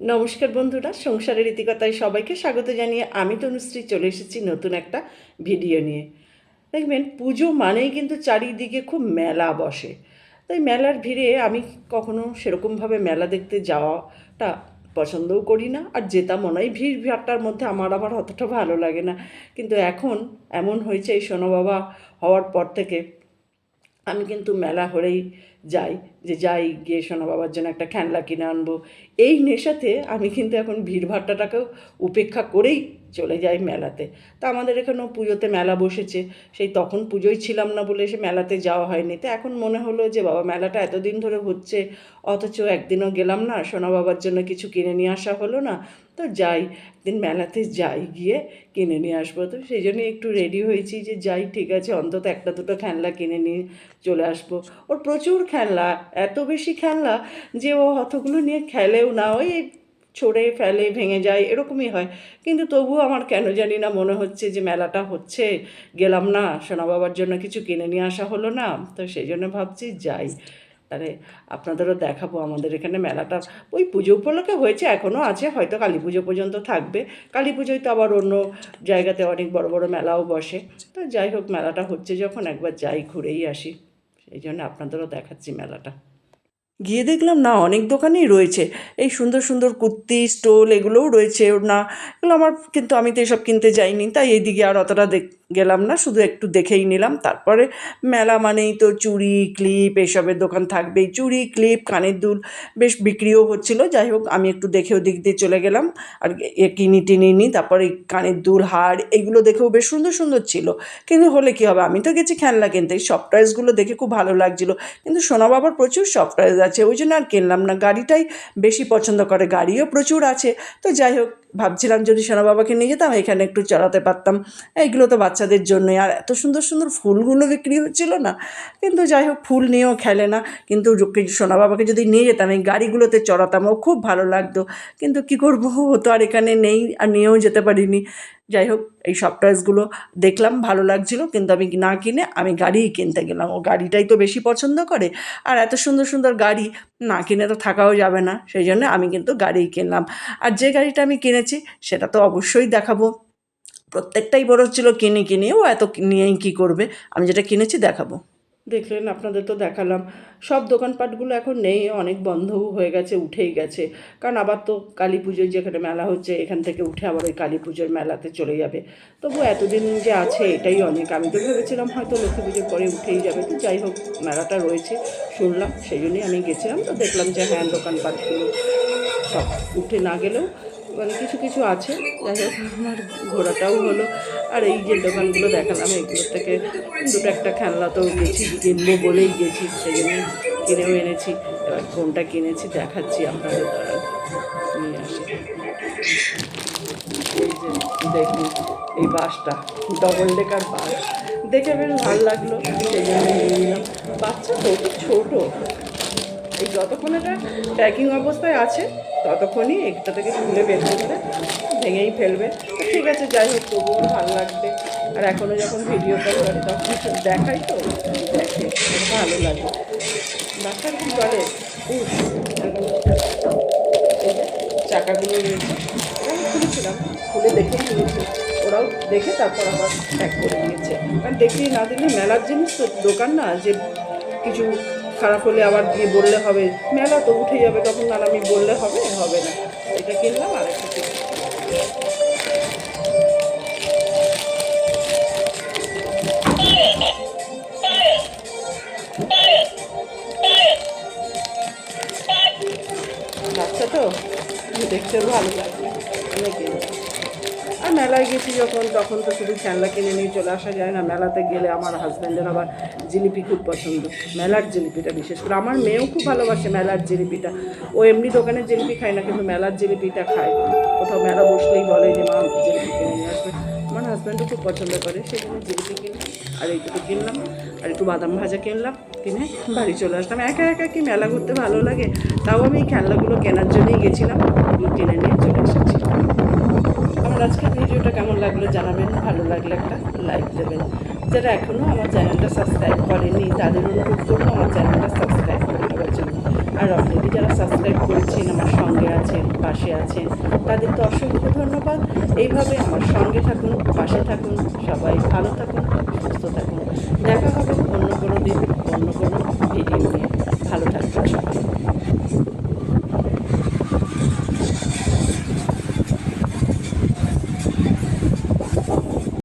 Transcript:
নমস্কার বন্ধুরা, সংসারের ইতিকতায় সবাইকে স্বাগত জানিয়ে আমি তনুশ্রী চলে এসেছি নতুন একটা ভিডিও নিয়ে। দেখবেন, পুজো মানেই কিন্তু চারিদিকে খুব মেলা বসে। তাই মেলার ভিড়ে আমি কখনো সেরকমভাবে মেলা দেখতে যাওয়াটা পছন্দও করি না, আর যেতাম মনে হয় ভিড় ভাট্টার মধ্যে আমার আবার অতটা ভালো লাগে না। কিন্তু এখন এমন হয়েছে, এই সোনো বাবা হওয়ার পর থেকে আমি কিন্তু মেলা হলেই যাই, যে যাই গিয়ে সোনা বাবার জন্য একটা খেলনা কিনে আনব। এই নেশাতে আমি কিন্তু এখন ভিড়ভাট্টাটাকেও উপেক্ষা করেই চলে যাই মেলাতে। তা আমাদের এখানেও পুজোতে মেলা বসেছে। সেই তখন পুজোই ছিলাম না বলে সে মেলাতে যাওয়া হয়নি। তো এখন মনে হলো যে, বাবা, মেলাটা এতদিন ধরে হচ্ছে, অথচ একদিনও গেলাম না, সোনা বাবার জন্য কিছু কিনে নিয়ে আসা হলো না। তো যাই, একদিন মেলাতে যাই গিয়ে কিনে নিয়ে আসব। তো সেই জন্যই একটু রেডি হয়েছি যে, যাই, ঠিক আছে, অন্তত একটা দুটো খেলনা কিনে নিয়ে চলে আসব। ওর প্রচুর খেলনা, এত বেশি খেলনা যে ও অতগুলো নিয়ে খেলেও না। ওই ছড়ে ফেলে, ভেঙে যায়, এরকমই হয়। কিন্তু তবুও আমার কেন জানি না মনে হচ্ছে যে মেলাটা হচ্ছে। গেলাম না, সোনা বাবার জন্য কিছু কিনে নিয়ে আসা হলো না, তো সেই জন্য ভাবছি যাই। তাহলে আপনাদেরও দেখাবো আমাদের এখানে মেলাটা। ওই পুজো উপলক্ষে হয়েছে এখনও আছে, হয়তো কালী পুজো পর্যন্ত থাকবে। কালী পুজোয় তো আবার অন্য জায়গাতে অনেক বড় বড় মেলাও বসে। তো যাই হোক, মেলাটা হচ্ছে যখন একবার যাই, ঘুরেই আসি। সেই জন্য আপনাদেরও দেখাচ্ছি মেলাটা। গিয়ে দেখলাম, না, অনেক দোকানেই রয়েছে। এই সুন্দর সুন্দর কুর্তি, স্টোল এগুলোও রয়েছে না। এগুলো আমার কিন্তু, আমি তো এসব কিনতে যাইনি, তাই এইদিকে আর অতটা দেখ গেলাম না, শুধু একটু দেখেই নিলাম। তারপরে মেলা মানেই তো চুড়ি, ক্লিপ এসবের দোকান থাকবেই। চুড়ি, ক্লিপ, কানের দুল বেশ বিক্রিও হচ্ছিল। যাই হোক, আমি একটু দেখেও দিক দিয়ে চলে গেলাম। আর এ কিনি টিনি নি, তারপরে কানের দুল, হার, এগুলো দেখেও বেশ সুন্দর সুন্দর ছিল। কিন্তু হলে কী হবে? আমি তো গেছি খেলনা কিনতে। সব প্রাইসগুলো দেখে খুব ভালো লাগছিল। কিন্তু সোনা বাবার প্রচুর সব প্রাইস আছে, ওই জন্য আর কিনলাম না। গাড়িটাই বেশি পছন্দ করে। গাড়িও প্রচুর আছে। তো যাই হোক ভাবছিলাম যদি সোনা বাবাকে নিয়ে যেতাম, এখানে একটু চড়াতে পারতাম। এইগুলো তো বাচ্চাদের জন্যই। আর এত সুন্দর সুন্দর ফুলগুলো বিক্রি হচ্ছিল না। কিন্তু যাই হোক, ফুল নিয়েও খেলে না। কিন্তু সোনা বাবাকে যদি নিয়ে যেতাম, এই গাড়িগুলোতে চড়াতাম, ও খুব ভালো লাগতো। কিন্তু কি করব? হতো আর এখানে নেই, আর নিয়েও যেতে পারিনি। যাই হোক এই সব টয়েসগুলো দেখলাম, ভালো লাগছিল, কিন্তু আমি না কিনে আমি গাড়িই কিনতে গেলাম। ও গাড়িটাই তো বেশি পছন্দ করে, আর এত সুন্দর সুন্দর গাড়ি না কিনে তো থাকাও যাবে না, সেই জন্য আমি কিন্তু গাড়িই কিনলাম। আর যে গাড়িটা আমি কিনেছি, সেটা তো অবশ্যই দেখাবো। প্রত্যেকটাই বড় ছিল, কিনে কিনে, ও এত নিয়েই কী করবে? আমি যেটা কিনেছি, দেখাবো। দেখলেন, আপনাদের তো দেখালাম। সব দোকানপাটগুলো এখন নেই, অনেক বন্ধও হয়ে গেছে, উঠেই গেছে। কারণ আবার তো কালী পুজোর যেখানে মেলা হচ্ছে, এখান থেকে উঠে আবার ওই কালী পুজোর মেলাতে চলে যাবে। তবু এতদিন যে আছে, এটাই অনেক। আমি তো ভেবেছিলাম হয়তো লক্ষ্মী পুজোর পরে উঠেই যাবে, তো যাই হোক, মেলাটা রয়েছে, শুনলাম, সেই জন্যই আমি গেছিলাম, তো দেখলাম যে হ্যাঁ দোকানপাটগুলো সব উঠে না গেলেও মানে কিছু কিছু আছে। যাই হোক, আমার ঘোরাটাও হলো। আর এই যে দোকানগুলো দেখালাম, এগুলোর থেকে দুটো একটা খেলনা তো গেছি, কিনবো বলেই গেছি, সেই জন্য কিনেও এনেছি। এবার কোনটা কিনেছি দেখাচ্ছি আপনাদের দ্বারা। নিয়ে আসি। এই যে দেখুন, এই বাসটা ডবল ডেকার বাস। দেখে বেশ ভালো লাগল, সেই জন্য নিয়ে নিলাম। বাচ্চা তো ছোটো। এই যতক্ষণ এটা প্যাকিং অবস্থায় আছে, ততক্ষণই একটা থেকে খুলে বের করবে, ভেঙেই ফেলবে। ঠিক আছে, যাই হোক, তবুও ভালো লাগবে। আর এখনও যখন ভিডিও কল করে, তখন দেখাই তো, দেখে ভালো লাগে। বাচ্চার কি যে চাকাগুলো রয়েছে, আমি খুলেছিলাম, খুলে দেখে খুলেছি ওরাও দেখে তারপর আবার প্যাক করে নিয়েছে। কারণ দেখিয়ে না দেখলে মেলার জিনিস তো দোকান না, যে কিছু খারাপ হলে আবার গিয়ে বললে হবে, মেলা তো উঠে যাবে তখন আর আমি বললে হবে হবে না। এটা কিনলাম আর একটা তো? দেখতে ভালো লাগবে অনেক মেলায় গেছি যখন, তখন তো শুধু খেলনা কিনে নিয়ে চলে আসা যায় না। মেলাতে গেলে আমার হাজব্যান্ডের আবার জিলিপি খুব পছন্দ। মেলার জিলিপিটা বিশেষ করে। আমার মেয়েও খুব ভালোবাসে মেলার জিলিপিটা। ও এমনি দোকানের জিলিপি খায় না, কিন্তু মেলার জিলিপিটা খায়। কোথাও মেলা বসলেই বলে যে, মা, জিলিপি কিনে নিয়ে আসবে। আমার হাজব্যান্ডও খুব পছন্দ করে সেখানে জিলিপি কিনলাম আর এইটুকু কিনলাম। আর একটু বাদাম ভাজা কিনলাম, কিনে বাড়ি চলে আসলাম। একা একা কি মেলা ঘুরতে ভালো লাগে? তাও আমি খেলনাগুলো কেনার জন্যই গেছিলাম। কিনে নিয়ে চলে এসেছি। আমার আজকের ভিডিওটা কেমন লাগল জানাবেন, ভালো লাগলে একটা লাইক দেবেন। যারা এখনও আমার চ্যানেলটা সাবস্ক্রাইব করেনি তাদের অনুরোধ করব আমার চ্যানেলটা সাবস্ক্রাইব করে দেওয়ার জন্য। আর অলরেডি যারা সাবস্ক্রাইব করেছেন, আমার সঙ্গে আছেন, পাশে আছেন, তাদের তো অসংখ্য ধন্যবাদ। এইভাবে আমার সঙ্গে থাকুন, পাশে থাকুন, সবাই ভালো থাকুন, সুস্থ থাকুন। দেখা হবে অন্য কোনো দিন